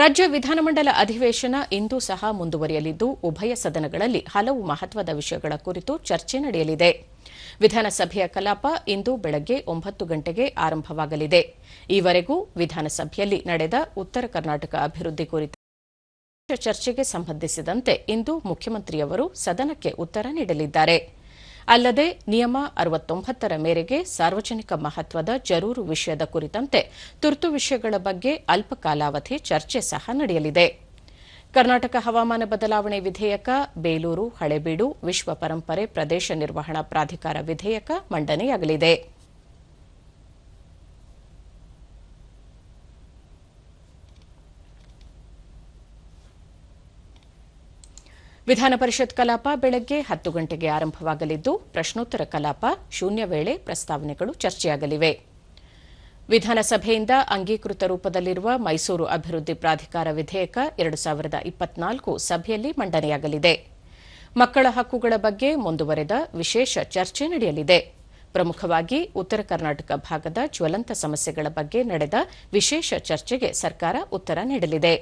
ರಾಜ್ಯ ವಿಧಾನಮಂಡಲ ಅಧಿವೇಶನ ಇಂದು ಸಹ ಮುಂದುವರಿಯಲಿದ್ದು, ಉಭಯ ಸದನಗಳಲ್ಲಿ ಹಲವು ಮಹತ್ವದ ವಿಷಯಗಳ ಕುರಿತು ಚರ್ಚೆ ನಡೆಯಲಿದೆ. ವಿಧಾನಸಭೆಯ ಕಲಾಪ ಇಂದು ಬೆಳಗ್ಗೆ ಒಂಬತ್ತು ಗಂಟೆಗೆ ಆರಂಭವಾಗಲಿದೆ. ಈವರೆಗೂ ವಿಧಾನಸಭೆಯಲ್ಲಿ ನಡೆದ ಉತ್ತರ ಕರ್ನಾಟಕ ಅಭಿವೃದ್ಧಿ ಕುರಿತ ಚರ್ಚೆಗೆ ಸಂಬಂಧಿಸಿದಂತೆ ಇಂದು ಮುಖ್ಯಮಂತ್ರಿಯವರು ಸದನಕ್ಕೆ ಉತ್ತರ ನೀಡಲಿದ್ದಾರೆ. ಅಲ್ಲದೆ ನಿಯಮ ಅರವತ್ತೊಂಬತ್ತರ ಮೇರೆಗೆ ಸಾರ್ವಜನಿಕ ಮಹತ್ವದ ಜರೂರು ವಿಷಯದ ಕುರಿತಂತೆ ತುರ್ತು ವಿಷಯಗಳ ಬಗ್ಗೆ ಅಲ್ಪ ಕಾಲಾವಧಿ ಚರ್ಚೆ ಸಹ ನಡೆಯಲಿದೆ. ಕರ್ನಾಟಕ ಹವಾಮಾನ ಬದಲಾವಣೆ ವಿಧೇಯಕ, ಬೇಲೂರು, ಹಳೆಬೀಡು, ವಿಶ್ವ ಪರಂಪರೆ, ಪ್ರದೇಶ ನಿರ್ವಹಣಾ ಪ್ರಾಧಿಕಾರ ವಿಧೇಯಕ ಮಂಡನೆಯಾಗಲಿದೆ. ವಿಧಾನ ಪರಿಷತ್ ಕಲಾಪ ಬೆಳಗ್ಗೆ ಹತ್ತು ಗಂಟೆಗೆ ಆರಂಭವಾಗಲಿದ್ದು, ಪ್ರಶ್ನೋತ್ತರ ಕಲಾಪ ಶೂನ್ಯ ವೇಳೆ ಪ್ರಸ್ತಾವನೆಗಳು ಚರ್ಚೆಯಾಗಲಿವೆ. ವಿಧಾನಸಭೆಯಿಂದ ಅಂಗೀಕೃತ ರೂಪದಲ್ಲಿರುವ ಮೈಸೂರು ಅಭಿವೃದ್ಧಿ ಪ್ರಾಧಿಕಾರ ವಿಧೇಯಕ ಎರಡು ಸಾವಿರದ ಇಪ್ಪತ್ನಾಲ್ಕು ಸಭೆಯಲ್ಲಿ ಮಂಡನೆಯಾಗಲಿದೆ. ಮಕ್ಕಳ ಹಕ್ಕುಗಳ ಬಗ್ಗೆ ಮುಂದುವರೆದ ವಿಶೇಷ ಚರ್ಚೆ ನಡೆಯಲಿದೆ. ಪ್ರಮುಖವಾಗಿ ಉತ್ತರ ಕರ್ನಾಟಕ ಭಾಗದ ಜ್ವಲಂತ ಸಮಸ್ಯೆಗಳ ಬಗ್ಗೆ ನಡೆದ ವಿಶೇಷ ಚರ್ಚೆಗೆ ಸರ್ಕಾರ ಉತ್ತರ ನೀಡಲಿದೆ.